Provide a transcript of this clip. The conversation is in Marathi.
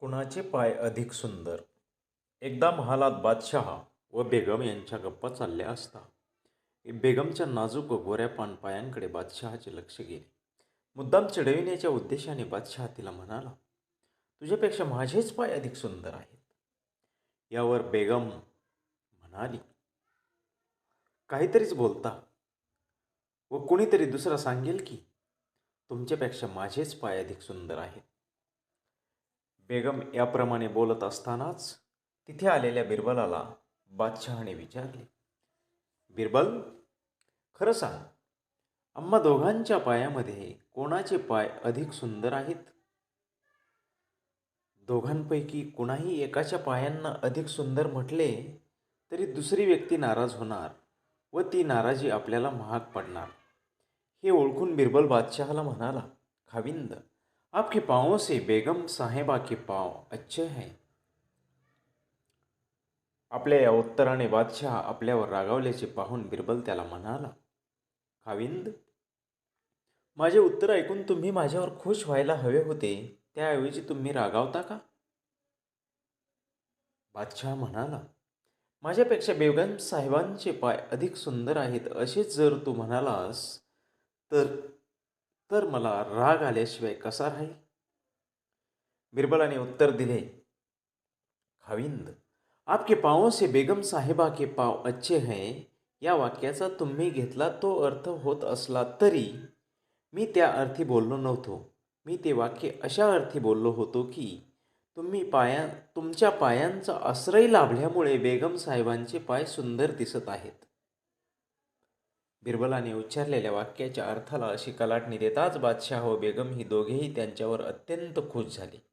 कुणाचे पाय अधिक सुंदर? एकदा महालात बादशहा व बेगम यांच्या गप्पा चालल्या असता बेगमच्या नाजूक व गोऱ्या पानपायांकडे बादशहाचे लक्ष गेले. मुद्दाम चिडविण्याच्या उद्देशाने बादशहा तिला म्हणाला तुझ्यापेक्षा माझेच पाय अधिक सुंदर आहेत. यावर बेगम म्हणाली काहीतरीच बोलता. व कुणीतरी दुसरा सांगेल की तुमच्यापेक्षा माझेच पाय अधिक सुंदर आहेत. बेगम याप्रमाणे बोलत असतानाच तिथे आलेल्या बिरबलाला बादशहाने विचारले बिरबल खरं सांग आम्हा दोघांच्या पायामध्ये कोणाचे पाय अधिक सुंदर आहेत? दोघांपैकी कुणाही एकाच्या पायांना अधिक सुंदर म्हटले तरी दुसरी व्यक्ती नाराज होणार व ती नाराजी आपल्याला महाग पडणार. हे ओळखून बिरबल बादशहाला म्हणाला खाविंद आपके पाँव से बेगम साहेबा के पाँव अच्छे हैं। आपल्या या उत्तराने बादशाह आपल्यावर रागावल्याचे पाहून बिरबल त्याला म्हणाला खाविंद माझे उत्तर ऐकून तुम्ही माझ्यावर खुश व्हायला हवे होते त्याऐवजी तुम्ही रागावता का? बादशाह म्हणाला माझ्यापेक्षा बेगम साहेबांचे पाय अधिक सुंदर आहेत असेच जर तू म्हणालास तर तर मला राग आल्याशिवाय कसा राहील बिरबलाने उत्तर दिले खाविंद आपके पाँव से बेगम साहेबा के पाव अच्छे हैं. या वाक्याचा तुम्ही घेतला तो अर्थ होत असला तरी मी त्या अर्थी बोललो नव्हतो. मी ते वाक्य अशा अर्थी बोललो होतो की तुम्ही पाया तुमच्या पायांचा आश्रय लाभल्यामुळे बेगम साहेबांचे पाय सुंदर दिसत आहेत. बिरबलाने उच्चारलेल्या वाक्याच्या अर्थाला अशी कलाटणी देताच बादशाह व बेगम ही दोघेही त्यांच्यावर अत्यंत खुश झाले.